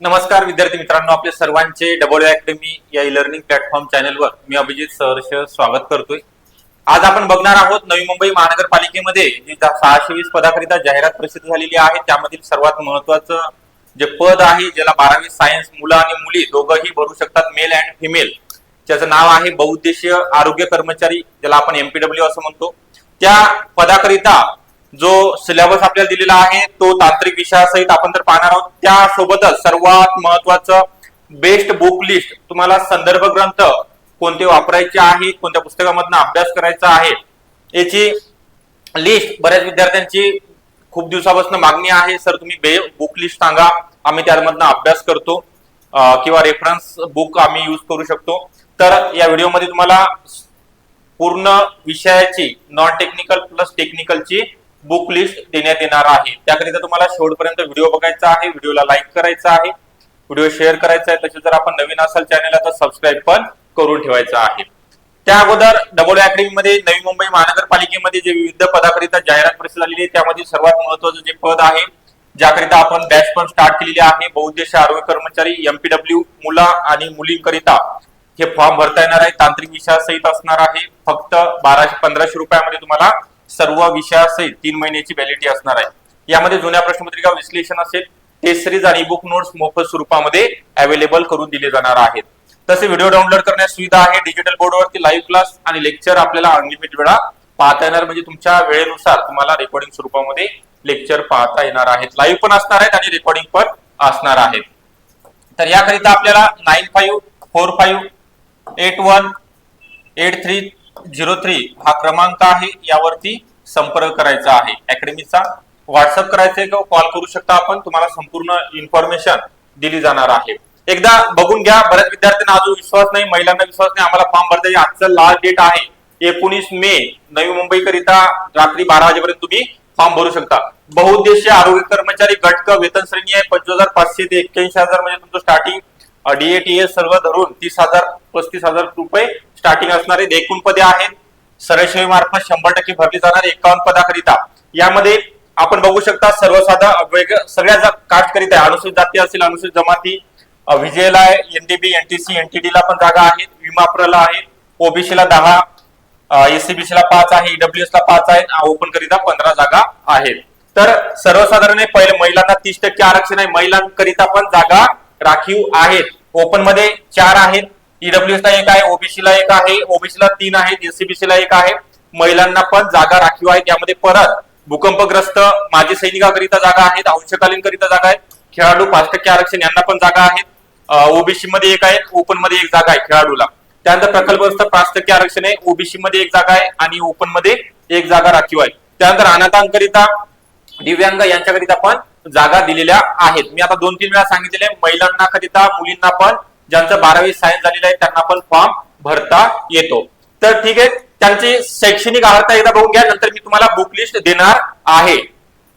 नमस्कार विद्यार्थी मित्रांनो. आपल्या सर्वांचे डबल अकॅडमी या ई लर्निंग प्लॅटफॉर्म चॅनलवर मी अभिजित सहर्ष स्वागत करतोय. आज आपण बघणार आहोत नवी मुंबई महानगरपालिकेमध्ये जी सहाशे वीस पदाकरिता जाहिरात प्रसिद्ध झालेली आहे. त्यामधील सर्वात महत्वाचं जे पद आहे ज्याला बारावी सायन्स मुलं आणि मुली दोघंही भरू शकतात मेल अँड फिमेल ज्याचं नाव आहे बहुउद्देशीय आरोग्य कर्मचारी ज्याला आपण एमपीडब्ल्यू असं म्हणतो. त्या पदाकरिता जो सिलेबस आपल्याला दिलेला आहे तो तांत्रिक विषयासहित आपण तर पाहणार आहोत. त्यासोबतच सर्वात महत्वाचं बेस्ट बुक लिस्ट तुम्हाला संदर्भ ग्रंथ कोणते वापरायचे आहेत कोणत्या पुस्तकामधनं अभ्यास करायचा आहे याची लिस्ट बऱ्याच विद्यार्थ्यांची खूप दिवसापासून मागणी आहे. सर तुम्ही बे बुक लिस्ट सांगा. आम्ही त्यामधनं अभ्यास करतो किंवा रेफरन्स बुक आम्ही यूज करू शकतो. तर या व्हिडिओमध्ये तुम्हाला पूर्ण विषयाची नॉन टेक्निकल प्लस टेक्निकलची बुक लिस्ट देण्यात येणार आहे. त्याकरिता तुम्हाला शेवटपर्यंत व्हिडिओ बघायचा आहे व्हिडिओला लाईक करायचा आहे व्हिडिओ शेअर करायचा आहे. तसेच जर आपण नवीन असाल चॅनेलला तर सबस्क्राईब पण करून ठेवायचं आहे. त्या अगोदर डबल अकॅडमीमध्ये नवी मुंबई महानगरपालिकेमध्ये जे विविध पदाकरिता जाहिरात प्रसिद्ध झालेली आहे त्यामध्ये सर्वात महत्वाचं जे पद आहे ज्याकरिता आपण बॅच पण स्टार्ट केलेली आहे बहुउद्देश आरोग्य कर्मचारी एमपीडब्ल्यू मुला आणि मुलींकरिता हे फॉर्म भरता येणार आहे. तांत्रिक विषयासहित असणार आहे. फक्त बाराशे पंधराशे रुपयामध्ये तुम्हाला सर्व विषयासहित तीन महिन्याची व्हॅलिडिटी असणार आहे. यामध्ये जुन्या प्रश्नपत्रिका विश्लेषण असेल टेस्ट सिरीज आणि बुक नोट्स मोफत स्वरूपामध्ये अवेलेबल करून दिले जाणार आहेत. तसे व्हिडिओ डाउनलोड करण्यास सुविधा आहे. डिजिटल बोर्डवरती लाईव्ह क्लास आणि लेक्चर आपल्याला अनलिमिटेड वेळा पाहता येणार. म्हणजे तुमच्या वेळेनुसार तुम्हाला रेकॉर्डिंग स्वरूपामध्ये लेक्चर पाहता येणार आहेत. लाईव्ह पण असणार आहेत आणि रेकॉर्डिंग पण असणार आहेत. तर याकरिता आपल्याला nine five four five eight one eight three zero three हा क्रमांक आहे. यावरती संपर्क करायचा आहे. अकॅडमीचा व्हॉट्सअप करायचा किंवा कॉल करू शकता आपण. तुम्हाला संपूर्ण इन्फॉर्मेशन दिली जाणार आहे. एकदा बघून घ्या. बऱ्याच विद्यार्थ्यांना अजून विश्वास नाही. महिलांना विश्वास नाही. आम्हाला फॉर्म भरता येईल. आजचं लास्ट डेट आहे. एकोणीस मे नवी मुंबईकरिता रात्री बारा वाजेपर्यंत तुम्ही फॉर्म भरू शकता. बहुउद्देशीय आरोग्य कर्मचारी घटक वेतन श्रेणी आहे. पंचवीस हजार पाचशे ते एक्क्याऐंशी हजार म्हणजे तुमचं स्टार्टिंग डीएटीए सर्व धरून तीस हजार पस्तीस हजार रुपये स्टार्टिंग असणारे एकूण पदे आहेत. सरसेवे मार्फत शंभर टक्के भरली जाणारे एकावन्न पदाकरिता. यामध्ये आपण बघू शकता सर्वसाधा वेग सगळ्या कास्ट करीत आहे. अनुसूचित जाती असेल अनुसूचित जमाती. विजयला एनडीबी एनटीसी एनटीडी ला पण जागा आहेत विमाप्रला आहे. ओबीसी ला दहा एससीबीसी ला पाच आहे. ईडब्ल्यूएस ला पाच आहे ओपन करिता पंधरा जागा आहेत. तर सर्वसाधारण पहिले महिलांना तीस टक्के आरक्षण आहे. महिलांकरिता पण जागा राखीव आहेत. ओपनमध्ये चार आहेत. ईडब्ल्यूएस ला एक आहे ओबीसी ला एक आहे ओबीसी ला तीन आहेत एससीबीसी ला एक आहे. महिलांना पण जागा राखीव आहे. त्यामध्ये परत भूकंपग्रस्त माजी सैनिकाकरिता जागा आहेत अंशकालीन करिता जागा आहेत. खेळाडू पाच टक्के आरक्षण यांना पण जागा आहेत. ओबीसी मध्ये एक आहे ओपनमध्ये एक जागा आहे खेळाडूला. त्यानंतर प्रकल्पग्रस्त पाच टक्के आरक्षण आहे ओबीसी मध्ये एक जागा आहे आणि ओपनमध्ये एक जागा राखीव आहे. त्यानंतर अनाथांकरिता दिव्यांग यांच्याकरिता पण जागा दिलेल्या आहेत. मी आता दोन तीन वेळा सांगितलेले महिलांना करिता मुलींना पण ज्यांचं बारावी सायन्स झालेलं आहे त्यांना पण फॉर्म भरता येतो. तर ठीक आहे त्यांची शैक्षणिक अर्हता एकदा बघून घ्या नंतर मी तुम्हाला बुक लिस्ट देणार आहे.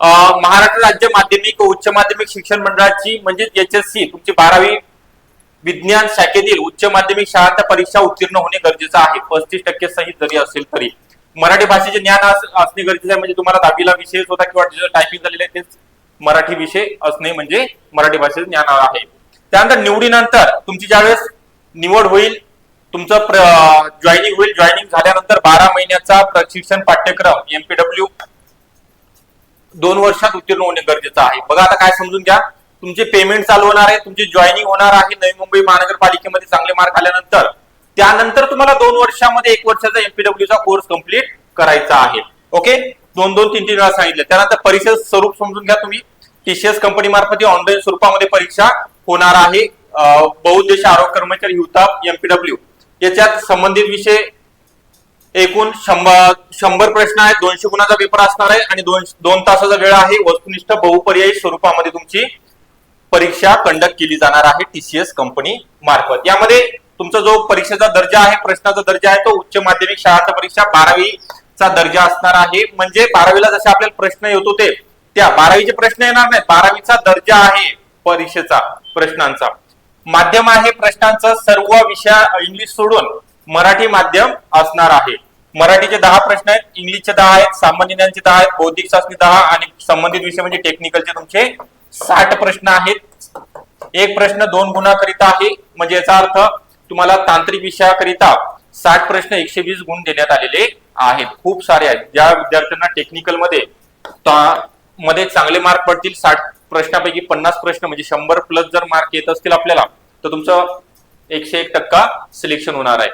महाराष्ट्र राज्य माध्यमिक व उच्च माध्यमिक शिक्षण मंडळाची म्हणजे एच एस सी तुमची बारावी विज्ञान शाखेतील उच्च माध्यमिक शाळांच्या परीक्षा उत्तीर्ण होणे गरजेचं आहे. पस्तीस टक्के सहित जरी असेल तरी. मराठी भाषेचे ज्ञान असणे गरजेचं आहे म्हणजे तुम्हाला दहावीला विषय होता किंवा टायपिंग झालेलं आहे तेच मराठी विषय असणे म्हणजे मराठी भाषेचं ज्ञान आहे. त्यानंतर निवडीनंतर तुमची ज्यावेळेस निवड होईल तुमचं जॉईनिंग होईल जॉईनिंग झाल्यानंतर बारा महिन्याचा प्रशिक्षण पाठ्यक्रम एमपीडब्ल्यू दोन वर्षात उत्तीर्ण होणे गरजेचं आहे. बघा आता काय समजून घ्या. तुमचे पेमेंट चालू होणार आहे तुमची जॉईनिंग होणार आहे नवी मुंबई महानगरपालिकेमध्ये चांगले मार्क आल्यानंतर. त्यानंतर तुम्हाला दोन वर्षामध्ये एक वर्षाचा एमपीडब्ल्यूचा कोर्स कंप्लीट करायचा आहे. ओके दोन दोन तीन तीन वेळा सांगितलं. त्यानंतर परीक्षेचं स्वरूप समजून घ्या तुम्ही. टीसीएस कंपनी मार्फत ऑनलाईन स्वरूपामध्ये परीक्षा होणार आहे बहुउद्देश आरोग्य कर्मचारी युताप एमपीडब्ल्यू याच्यात संबंधित विषय एकूण शंभर शंभर प्रश्न आहेत दोनशे गुणाचा पेपर असणार आहे आणि दोन दोन तासाचा वेळ आहे. वस्तुनिष्ठ बहुपर्यायी स्वरूपामध्ये तुमची परीक्षा कंडक्ट केली जाणार आहे टीसीएस कंपनी मार्फत. यामध्ये तुमचा जो परीक्षेचा दर्जा आहे प्रश्नाचा दर्जा आहे तो उच्च माध्यमिक शाळाचा परीक्षा बारावीचा दर्जा असणार आहे. म्हणजे बारावीला जसे आपल्याला प्रश्न येत होते त्या बारावीचे प्रश्न येणार नाही बारावीचा दर्जा आहे परीक्षेचा. प्रश्नांचा. माध्यम आहे प्रश्नांचं सर्व विषय इंग्लिश सोडून मराठी माध्यम असणार आहे. मराठीचे दहा प्रश्न आहेत इंग्लिशचे दहा आहेत सामान्य ज्ञानचे दहा आहेत बौद्धिक शास्त्री दहा आणि संबंधित विषय म्हणजे टेक्निकलचे तुमचे साठ प्रश्न आहेत. एक प्रश्न दोन गुणाकरिता आहे म्हणजे याचा अर्थ तुम्हाला तांत्रिक विषयाकरिता साठ प्रश्न एकशे वीस गुण देण्यात आलेले आहेत. खूप सारे आहेत. ज्या विद्यार्थ्यांना टेक्निकलमध्ये मध्ये चांगले मार्क पडतील साठ प्रश्नापैकी पन्नास प्रश्न म्हणजे शंभर प्लस जर मार्क येत असतील आपल्याला तर तुमचं एकशे एक टक्का सिलेक्शन होणार आहे.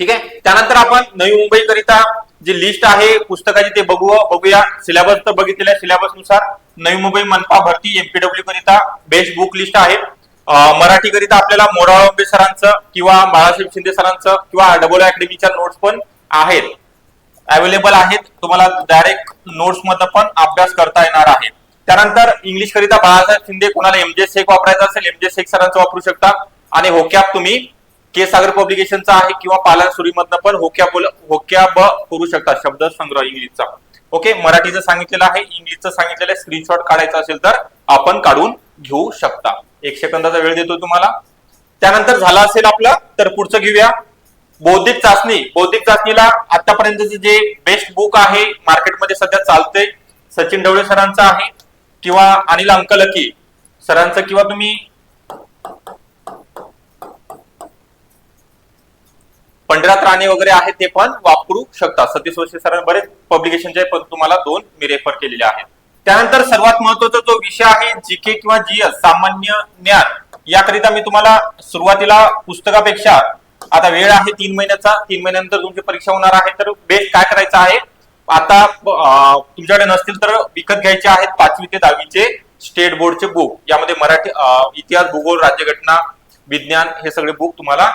ठीक आहे? त्यानंतर आपण नवी मुंबई करिता जी लिस्ट आहे पुस्तकाची ते बघू बघूया. सिलेबस तर बघितलेला आहे सिलेबसनुसार. नवी मुंबई मनपा भरती एमपीडब्ल्यू करिता बेस्ट बुक लिस्ट आहे. मराठी करिता आपल्याला मोराळ मोराळंबे सरांचं किंवा बाळासाहेब शिंदे सरांचं किंवा डबल अकॅडमीच्या नोट्स पण आहेत. अवेलेबल आहेत. तुम्हाला डायरेक्ट नोट्समध्ये पण अभ्यास करता येणार आहे. त्यानंतर इंग्लिश करिता बाळासाहेब शिंदे कोणाला एमजे सेक वापरायचा असेल एमजे सेक सरांचं वापरू शकता. आणि होक्याप तुम्ही के सागर पब्लिकेशनचा आहे किंवा पालन सुरीमधनं पण होक्या बोल होक्या ब करू शकता शब्द संग्रह इंग्लिशचा ओके मराठीचं सांगितलेलं आहे इंग्लिशचं सांगितलेलं आहे स्क्रीनशॉट काढायचा असेल तर आपण काढून घेऊ शकता. एक सेकंदाचा वेळ देतो तुम्हाला. त्यानंतर झाला असेल आपलं तर पुढचं घेऊया. बौद्धिक चाचणी. बौद्धिक चाचणीला आतापर्यंतचे जे बेस्ट बुक आहे मार्केटमध्ये सध्या चालते सचिन डवळे सरांचं आहे. किंवा अनिल अंकलकी सरांचं किंवा तुम्ही पंढरात राणे वगैरे आहेत ते पण वापरू शकता. सतीश वशे सर बरेच पब्लिकेशनचे पण तुम्हाला दोन मी रेफर केलेले आहेत. त्यानंतर सर्वात महत्त्वाचा जो विषय आहे जीके किंवा जीएस सामान्य ज्ञान. याकरिता मी तुम्हाला सुरुवातीला पुस्तकापेक्षा आता वेळ आहे तीन महिन्याचा तीन महिन्यानंतर तुमची परीक्षा होणार आहे तर बेस्ट काय करायचं आहे? आता तुमच्याकडे नसतील तर विकत घ्यायचे आहेत पाचवी ते दहावीचे स्टेट बोर्डचे बुक. यामध्ये मराठी इतिहास भूगोल राज्यघटना विज्ञान हे सगळे बुक तुम्हाला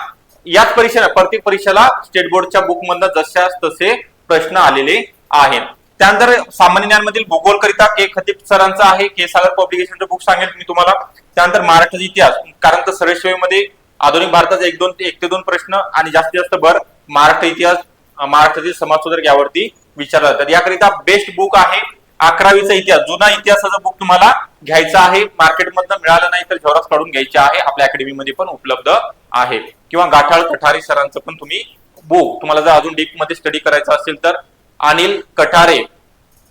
याच परीक्षेला प्रत्येक परीक्षेला स्टेट बोर्डच्या बुक मधनं जशास तसे प्रश्न आलेले आहेत. त्यानंतर सामान्य ज्ञानमधील भूगोल करिता के. खतीप सरांचा आहे. के. सागर पब्लिकेशनचं बुक सांगेल मी तुम्हाला. त्यानंतर महाराष्ट्राचा इतिहास कारण तर सरळ आधुनिक भारताचा एक दोन एक ते दोन प्रश्न आणि जास्तीत जास्त भर महाराष्ट्र इतिहास महाराष्ट्रातील समाज सुधारक यावरती विचारला जातात याकरिता बेस्ट बुक आहे अकरावीचा इतिहास. जुना इतिहासाचं बुक तुम्हाला घ्यायचं आहे. मार्केटमधनं मिळालं नाही तर झेरॉक्स काढून घ्यायचे आहे. आपल्या अकॅडमीमध्ये पण उपलब्ध आहे. किंवा गाठाळ कठारे सरांचं पण तुम्ही बुक तुम्हाला जर अजून डीपमध्ये स्टडी करायचं असेल तर अनिल कठारे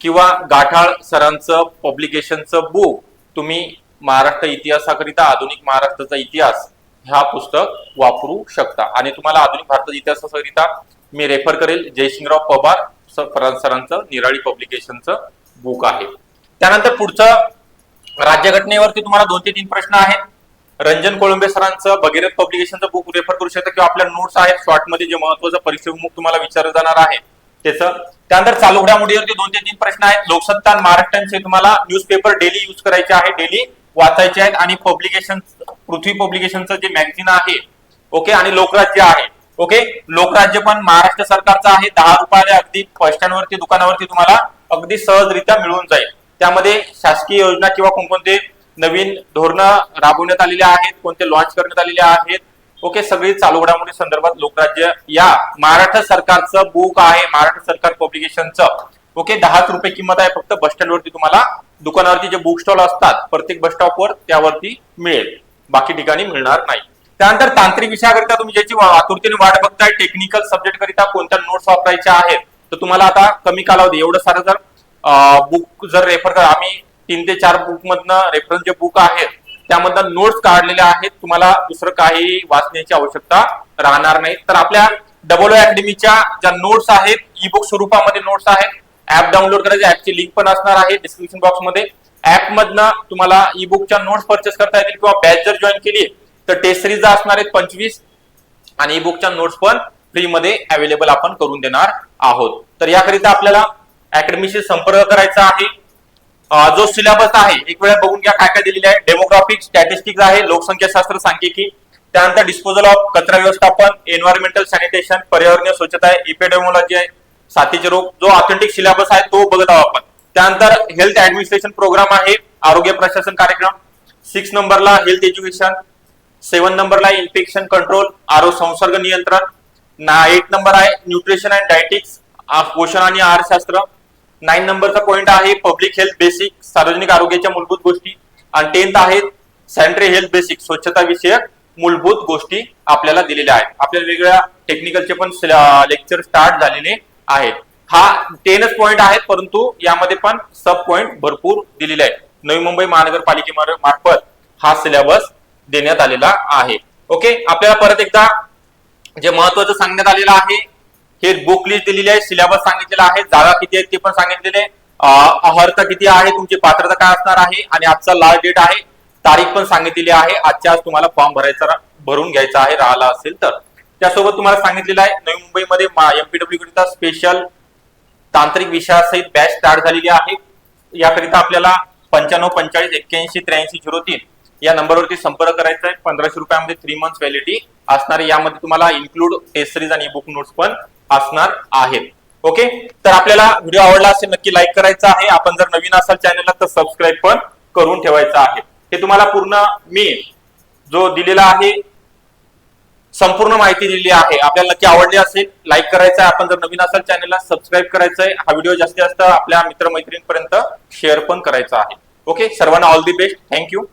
किंवा गाठाळ सरांचं पब्लिकेशनचं बुक तुम्ही महाराष्ट्र इतिहासाकरिता आधुनिक महाराष्ट्राचा इतिहास हा पुस्तक वापरू शकता. आणि तुम्हाला आधुनिक भारताच्या इतिहासाकरिता मी रेफर करेल जयसिंगराव पवार फरांज सरांचं निराळी पब्लिकेशनचं बुक आहे. त्यानंतर पुढचं राज्यघटनेवरती तुम्हाला दोन ते तीन प्रश्न आहेत. रंजन कोळंबे सरांचं भगीरथ पब्लिकेशनचं बुक रेफर करू शकता किंवा आपल्या नोट्स आहेत. शॉर्टमध्ये जे महत्वाचं परीक्षेमुख तुम्हाला विचारलं जाणार आहे त्याचं. त्यानंतर चालू घडामोडीवरती दोन ते तीन प्रश्न आहेत. लोकसत्ता आणि महाराष्ट्रांचे तुम्हाला न्यूजपेपर डेली युज करायचे आहे. डेली वाचायचे आहेत. आणि पब्लिकेशन पृथ्वी पब्लिकेशनचं जे मॅगझिन आहे ओके आणि लोकराज्य आहे. ओके? लोकराज्य पण महाराष्ट्र सरकारचं आहे. दहा रुपयाला अगदी बस स्टँडवरती दुकानावरती तुम्हाला अगदी सहजरित्या मिळून जाईल. त्यामध्ये शासकीय योजना किंवा कोणकोणते नवीन धोरणं राबवण्यात आलेले आहेत कोणते लॉन्च करण्यात आलेले आहेत. ओके? सगळी चालू घडामोडी संदर्भात लोकराज्य या महाराष्ट्र सरकारचं बुक आहे. महाराष्ट्र सरकार पब्लिकेशनचं ओके? दहाच रुपये किंमत आहे. फक्त बस स्टँडवरती तुम्हाला दुकानावरती जे बुक स्टॉल असतात प्रत्येक बस स्टॉपवर त्यावरती मिळेल. बाकी ठिकाणी मिळणार नाही. त्यानंतर तांत्रिक विषयाकरिता तुम्ही ज्याची आतुरतेने वाट बघताय टेक्निकल सब्जेक्ट करिता कोणत्या नोट्स वापरायच्या आहेत तर तुम्हाला आता कमी कालावधी एवढं सारं जर बुक जर रेफर करा आम्ही तीन ते चार बुक मधनं रेफरन्स जे बुक आहेत त्यामधनं नोट्स काढलेले आहेत तुम्हाला दुसरं काही वाचण्याची आवश्यकता राहणार नाही. तर आपल्या डबल ओ अकॅडमीच्या ज्या नोट्स आहेत ई बुक स्वरूपामध्ये नोट्स आहेत ऍप डाउनलोड करायचे ऍपची लिंक पण असणार आहे डिस्क्रिप्शन बॉक्समध्ये. ऍप मधनं तुम्हाला ई बुकच्या नोट्स परचेस करता येतील किंवा बॅच जर जॉईन केली तर टेस्ट सिरीज असणार आहेत पंचवीस आणि ई बुकच्या नोट्स पण फ्री मध्ये अवेलेबल आपण करून देणार आहोत. तर याकरिता आपल्याला अकॅडमीशी संपर्क करायचा आहे. जो सिलेबस आहे एक वेळा बघून घ्या काय काय दिलेले आहे. डेमोग्राफिक स्टॅटिस्टिक्स आहे लोकसंख्याशास्त्र सांख्यिकी त्यानंतर डिस्पोजल ऑफ कचरा व्यवस्थापन एन्व्हायरमेंटल सॅनिटेशन पर्यावरणीय स्वच्छता आहे इपेडेमोलॉजी आहे साथीचे रोग जो ऑथेंटिक सिलेबस आहे तो बघत आहोत आपण. त्यानंतर हेल्थ ऍडमिनिस्ट्रेशन प्रोग्राम आहे आरोग्य प्रशासन कार्यक्रम. सिक्स नंबरला हेल्थ एज्युकेशन सेवन नंबरला इन्फेक्शन कंट्रोल आरो संसर्ग नियंत्रण. ना एट नंबर आहे न्यूट्रिशन अँड डायटिक्स पोषण आणि आहारशास्त्र. नाईन नंबरचा पॉइंट आहे पब्लिक हेल्थ बेसिक सार्वजनिक आरोग्याच्या मूलभूत गोष्टी. आणि टेन्थ आहेत सॅनिटरी हेल्थ बेसिक स्वच्छता विषयक मूलभूत गोष्टी आपल्याला दिलेल्या आहेत. आपल्याला वेगवेगळ्या टेक्निकलचे पण लेक्चर स्टार्ट झालेले आहेत. हा टेनच पॉइंट आहेत परंतु यामध्ये पण सब पॉइंट भरपूर दिलेले आहेत. नवी मुंबई महानगरपालिकेमार्फत हा सिलेबस देण्यात आलेला आहे. ओके आपल्याला परत एकदा जे महत्वाचं सांगण्यात आलेलं आहे हे बुक लिस्ट दिलेली आहे सिलेबस सांगितलेला आहे जागा किती आहेत ते पण सांगितलेले आहे. अर्हता किती आहे तुमची पात्रता काय असणार आहे आणि आजचा लास्ट डेट आहे तारीख पण सांगितलेली आहे. आजच्या आज तुम्हाला फॉर्म भरायचा भरून घ्यायचा आहे राहिला असेल तर. त्यासोबत तुम्हाला सांगितलेलं आहे नवी मुंबईमध्ये एमपीडब्ल्यू करिता स्पेशल तांत्रिक विषयासहित बॅच स्टार्ट झालेली आहे. याकरिता आपल्याला पंच्याण्णव पंचाळीस एक्क्याऐंशी त्र्याऐंशी झिरो तीन या नंबरवरती संपर्क करायचा आहे. पंधराशे रुपयामध्ये थ्री मंथ्स व्हॅलिडिटी असणार यामध्ये तुम्हाला इन्क्लूड टेस्ट सिरीज आणि बुक नोट्स पण असणार आहेत. ओके तर आपल्याला व्हिडिओ आवडला असेल नक्की लाईक करायचा आहे. आपण जर नवीन असाल चॅनलला तर सबस्क्राईब पण करून ठेवायचं आहे. हे तुम्हाला पूर्ण मी जो दिलेला आहे संपूर्ण माहिती दिलेली आहे. आपल्याला नक्की आवडली असेल लाईक करायचं आहे. आपण जर नवीन असाल चॅनलला सबस्क्राईब करायचं आहे. हा व्हिडिओ जास्तीत जास्त आपल्या मित्रमैत्रिणींपर्यंत शेअर पण करायचा आहे. ओके सर्वांना ऑल दी बेस्ट थँक्यू